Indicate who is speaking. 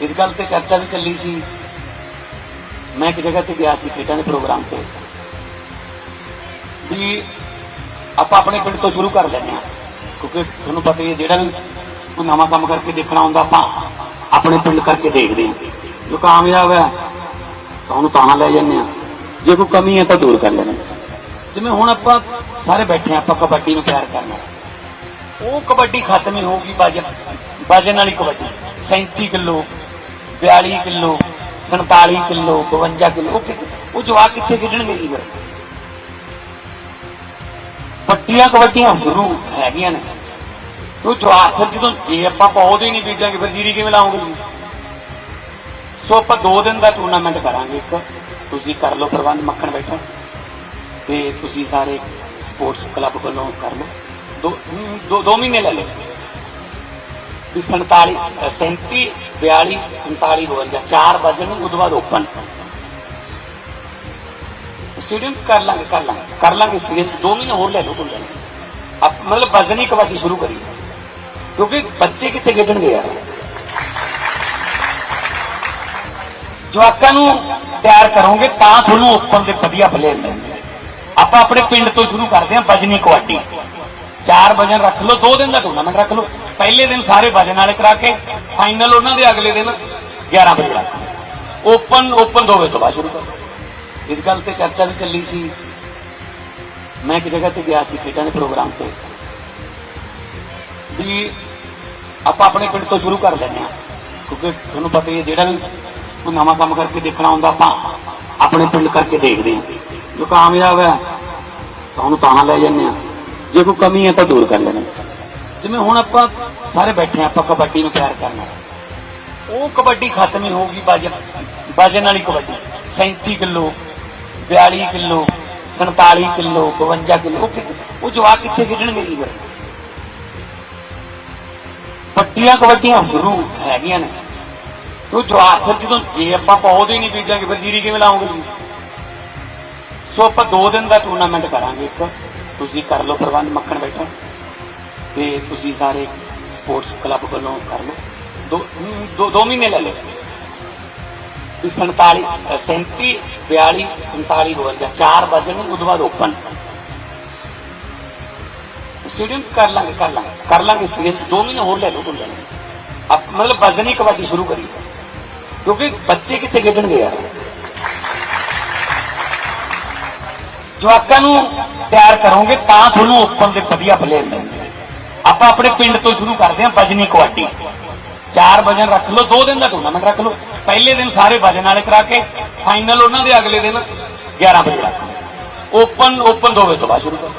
Speaker 1: ਇਸ ਗੱਲ ਤੇ ਚਰਚਾ ਵੀ ਚੱਲੀ ਸੀ। ਮੈਂ ਇੱਕ ਜਗ੍ਹਾ ਤੇ ਗਿਆ ਸੀ ਖੇਡਾਂ ਦੇ ਪ੍ਰੋਗਰਾਮ ਤੇ। ਵੀ ਆਪਾਂ ਆਪਣੇ ਪਿੰਡ ਤੋਂ ਸ਼ੁਰੂ ਕਰ ਲੈਂਦੇ ਹਾਂ। ਕਿਉਂਕਿ ਤੁਹਾਨੂੰ ਪਤਾ ਹੀ ਹੈ, ਜਿਹੜਾ ਵੀ ਕੋਈ ਨਵਾਂ ਕੰਮ ਕਰਕੇ ਦੇਖਣਾ ਹੁੰਦਾ, ਆਪਾਂ ਆਪਣੇ ਪਿੰਡ ਕਰਕੇ ਦੇਖਦੇ ਹਾਂ। ਜੋ ਕਾਮਯਾਬ ਹੈ, ਤਾਂ ਉਹਨੂੰ ਤਾਂ ਲੈ ਜਾਂਦੇ ਹਾਂ। ਜੇ ਕੋਈ ਕਮੀ ਹੈ, ਤਾਂ ਦੂਰ ਕਰ ਲੈਣਾ ਜਿਵੇਂ ਹੁਣ ਆਪਾਂ ਸਾਰੇ ਬੈਠੇ ਹਾਂ, ਆਪਾਂ ਕਬੱਡੀ ਨੂੰ ਪਿਆਰ ਕਰਨਾ। ਉਹ ਕਬੱਡੀ ਖਤਮ ਹੀ ਹੋਊਗੀ ਵਜਨ ਬਾਜਨ ਵਾਲੀ kabaddi. 37 kilo 42 kilo 47 kilo 52 kilo, ਉਹ ਕਿ- ਉਹ ਜਵਾਕ ਕਿੱਥੇ ਖੇਡਣਗੇ ਜੀ ਫਿਰ? ਵੱਡੀਆਂ ਕਬੱਡੀਆਂ ਸ਼ੁਰੂ ਹੈਗੀਆਂ ਨੇ। ਉਹ ਜਵਾਕ ਫਿਰ ਜਦੋਂ ਜੇ ਆਪਾਂ ਪੌਦੇ ਨਹੀਂ ਬੀਜਾਂਗੇ, ਫਿਰ ਜੀਰੀ ਕਿਵੇਂ ਲਾਉਂਗੇ ਜੀ ਸੋ ਆਪਾਂ 2 ਦਿਨ ਦਾ ਟੂਰਨਾਮੈਂਟ ਕਰਾਂਗੇ ਇੱਕ। ਤੁਸੀਂ ਕਰ ਲਓ ਪ੍ਰਬੰਧ, ਮੱਖਣ ਬੈਠਾ। ਤੇ ਤੁਸੀਂ ਸਾਰੇ ਸਪੋਰਟਸ ਕਲੱਬ ਵੱਲੋਂ ਕਰ ਲਓ। ਦੋ ਦੋ ਦੋ ਮਹੀਨੇ ਲੈ ਲਓ। ਵੀ 47 ਅ, 37 42 47 52 ਚਾਰ ਵਜੇ ਨੂੰ ਉਦੋਂ ਬਾਅਦ ਓਪਨ ਸਟੇਡੀਅਮ ਕਰ ਲਾਂਗੇ ਕਰ ਲਾਂਗੇ। ਕਰ ਲਾਂਗੇ ਸਟੇਡੀਅਮ ਦੋ ਮਹੀਨੇ ਹੋਰ ਲੈ ਲਓ ਕੋਈ ਮਤਲਬ ਵਜ਼ਨੀ ਕਬੱਡੀ ਸ਼ੁਰੂ ਕਰੀ। ਕਿਉਂਕਿ ਬੱਚੇ ਕਿੱਥੇ ਖੇਡਣਗੇ ਯਾਰ? ਜਵਾਕਾਂ ਨੂੰ ਤਿਆਰ ਕਰੋਗੇ ਤਾਂ ਤੁਹਾਨੂੰ ਓਪਨ ਦੇ ਵਧੀਆ ਪਲੇਅਰ ਮਿਲਣਗੇ। ਆਪਾਂ ਆਪਣੇ ਪਿੰਡ ਤੋਂ ਸ਼ੁਰੂ ਕਰਦੇ ਹਾਂ ਵਜਨੀ ਕਬੱਡੀ। ਚਾਰ ਵਜਨ ਰੱਖ ਲਓ ਦੋ ਦਿਨ ਦਾ ਟੂਰਨਾਮੈਂਟ ਰੱਖ ਲਓ। ਪਹਿਲੇ ਦਿਨ ਸਾਰੇ ਵਜਨ ਵਾਲੇ ਕਰਾ ਕੇ ਫਾਈਨਲ ਉਹਨਾਂ ਦੇ ਅਗਲੇ ਦਿਨ 11 ਵਜੇ ਰੱਖ ਲਓ ਓਪਨ ਓਪਨ ਦੋ ਵਜੇ ਤੋਂ ਬਾਅਦ ਸ਼ੁਰੂ ਕਰ। ਇਸ ਗੱਲ ਤੇ ਚਰਚਾ ਵੀ ਚੱਲੀ ਸੀ। ਮੈਂ ਇੱਕ ਜਗ੍ਹਾ ਤੇ ਗਿਆ ਸੀ ਖੇਡਾਂ ਦੇ ਪ੍ਰੋਗਰਾਮ ਤੇ। ਵੀ ਆਪਾਂ ਆਪਣੇ ਪਿੰਡ ਤੋਂ ਸ਼ੁਰੂ ਕਰ ਲੈਂਦੇ ਹਾਂ। ਕਿਉਂਕਿ ਤੁਹਾਨੂੰ ਪਤਾ ਹੀ ਹੈ, ਜਿਹੜਾ ਵੀ ਕੋਈ ਨਵਾਂ ਕੰਮ ਕਰਕੇ ਦੇਖਣਾ ਹੁੰਦਾ, ਆਪਾਂ ਆਪਣੇ ਪਿੰਡ ਕਰਕੇ ਦੇਖਦੇ ਹਾਂ। ਜੋ ਕਾਮਯਾਬ ਹੈ, ਤਾਂ ਉਹਨੂੰ ਤਾਂ ਲੈ ਜਾਂਦੇ ਹਾਂ। ਜੇ ਕੋਈ ਕਮੀ ਹੈ, ਤਾਂ ਦੂਰ ਕਰ ਲੈਣਾ ਜਿਵੇਂ ਹੁਣ ਆਪਾਂ ਸਾਰੇ ਬੈਠੇ ਹਾਂ, ਆਪਾਂ ਕਬੱਡੀ ਨੂੰ ਪਿਆਰ ਕਰਨਾ ਉਹ ਕਬੱਡੀ ਖਤਮ ਹੀ ਹੋਊਗੀ ਵਜਨ ਵਜਨ ਵਾਲੀ kabaddi. 37 kilo 42 kilo 47 kilo 52 kilo. ਉਹ ਜਵਾਕ ਕਿੱਥੇ ਖੇਡਣਗੇ ਜੀ ਫਿਰ? ਵੱਡੀਆਂ ਕਬੱਡੀਆਂ ਸ਼ੁਰੂ ਹੈਗੀਆਂ ਨੇ। ਉਹ ਜਵਾਕ ਫਿਰ ਜਦੋਂ ਜੇ ਆਪਾਂ ਪੌਦੇ ਨਹੀਂ ਬੀਜਾਂਗੇ, ਫਿਰ ਜੀਰੀ ਕਿਵੇਂ ਲਾਉਂਗੇ ਜੀ ਸੋ ਆਪਾਂ 2 ਦਿਨ ਦਾ ਟੂਰਨਾਮੈਂਟ ਕਰਾਂਗੇ ਇੱਕ। ਤੁਸੀਂ ਕਰ ਲਓ ਪ੍ਰਬੰਧ, ਮੱਖਣ ਬੈਠਾ। ਤੇ ਤੁਸੀਂ ਸਾਰੇ ਸਪੋਰਟਸ ਕਲੱਬ ਵੱਲੋਂ ਕਰ ਲਓ। ਦੋ ਦੋ ਦੋ ਮਹੀਨੇ ਲੈ ਲਓ। ਵੀ 47 ਅ, 37 42 47 52 ਚਾਰ ਵਜੇ ਨੂੰ ਉਦੋਂ ਬਾਅਦ ਓਪਨ ਸਟੇਡੀਅਮ ਕਰ ਲਾਂਗੇ ਕਰ ਲਾਂਗੇ ਕਰ ਲਾਂਗੇ ਸਟੇਡੀਅਮ ਦੋ ਮਹੀਨੇ ਹੋਰ ਲੈ ਲਓ ਕੋਈ ਗੱਲ ਨਹੀਂ ਮਤਲਬ ਵਜ਼ਨੀ ਕਬੱਡੀ ਸ਼ੁਰੂ ਕਰੀ। ਕਿਉਂਕਿ ਬੱਚੇ ਕਿੱਥੇ ਖੇਡਣਗੇ ਯਾਰ? ਜਵਾਕਾਂ ਨੂੰ ਤਿਆਰ ਕਰੋਗੇ ਤਾਂ ਤੁਹਾਨੂੰ ਓਪਨ ਦੇ ਵਧੀਆ ਪਲੇਅਰ ਮਿਲਣਗੇ। ਆਪਾਂ ਆਪਣੇ ਪਿੰਡ ਤੋਂ ਸ਼ੁਰੂ ਕਰਦੇ ਹਾਂ ਬਜਨੀ ਕਬੱਡੀ। ਚਾਰ ਵਜਨ ਰੱਖ ਲਓ, ਦੋ ਦਿਨ ਦਾ ਟੂਰਨਾਮੈਂਟ ਰੱਖ ਲਓ। ਪਹਿਲੇ ਦਿਨ ਸਾਰੇ ਵਜਨ ਵਾਲੇ ਕਰਾ ਕੇ ਫਾਈਨਲ ਉਹਨਾਂ ਦੇ ਅਗਲੇ ਦਿਨ 11 ਵਜੇ ਰੱਖ ਲਓ। ਓਪਨ ਓਪਨ ਦੋ ਵਜੇ ਤੋਂ ਬਾਅਦ ਸ਼ੁਰੂ ਕਰੋ।